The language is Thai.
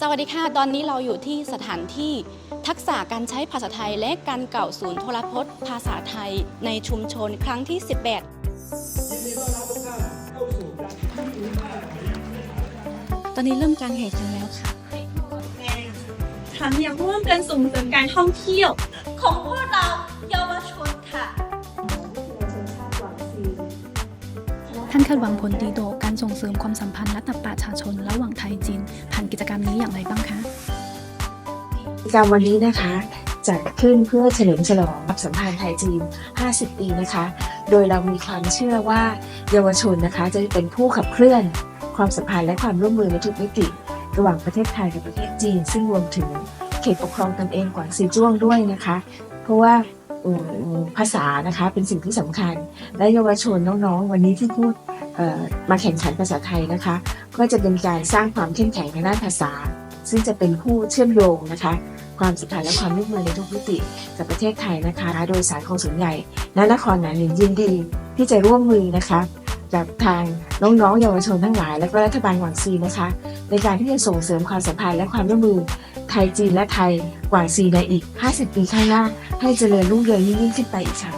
สวัสดีค่ะ ตอนนี้เราอยู่ที่สถานที่ทักษะการใช้ภาษาไทยและการเก่าศูนย์โทรพจน์ ภาษาไทยในชุมชนครั้งที่ 18 ตอนนี้เริ่มการแข่งขันแล้วค่ะทำยังร่วมกันส่งเสริมการท่องเที่ยวของพวกเราานคาดหวังผลดีต่อการส่งเสริมความสัมพันธ์ระดับประชาชนระหว่างไทยจีนผ่านกิจกรรมนี้อย่างไรบ้างคะกิจกรรมวันนี้นะคะจัดขึ้นเพื่อเฉลิมฉลองความสัมพันธ์ไทยจีน 50 ปีนะคะ โดยเรามีความเชื่อว่าเยาวชนนะคะ จะเป็นผู้ขับเคลื่อนความสัมพันธ์และความร่วมมือในทุกมิติ ระหว่างประเทศไทยกับประเทศจีน ซึ่งรวมถึงเขตปกครองตนเองกวางซีจ้วงด้วยนะคะ เพราะว่า ภาษานะคะเป็นสิ่งที่สำคัญ และเยาวชนน้องๆ วันนี้ที่พูดมาแข่งขันภาษาไทยนะคะ ก็จะเป็นการสร้างความเข้มแข็งทางด้านภาษา ซึ่งจะเป็นผู้เชื่อมโยงนะคะ ความสัมพันธ์และความร่วมมือในทุกมิติกับประเทศไทยนะคะ โดยสารของศูนใหญ่ณนครหนาหนิงยินดีที่จะร่วมมือนะคะกับทางน้องๆเยาวชนทั้งหลาย และก็รัฐบาลหวังซีนะคะ ในการที่จะส่งเสริมความสัมพันธ์และความร่วมมือ ไทยจีนและไทยกวังซีในอีก 50 ปีข้างหน้า ให้เจริญรุ่งเรืองยิ่งขึ้นไปอีกค่ะ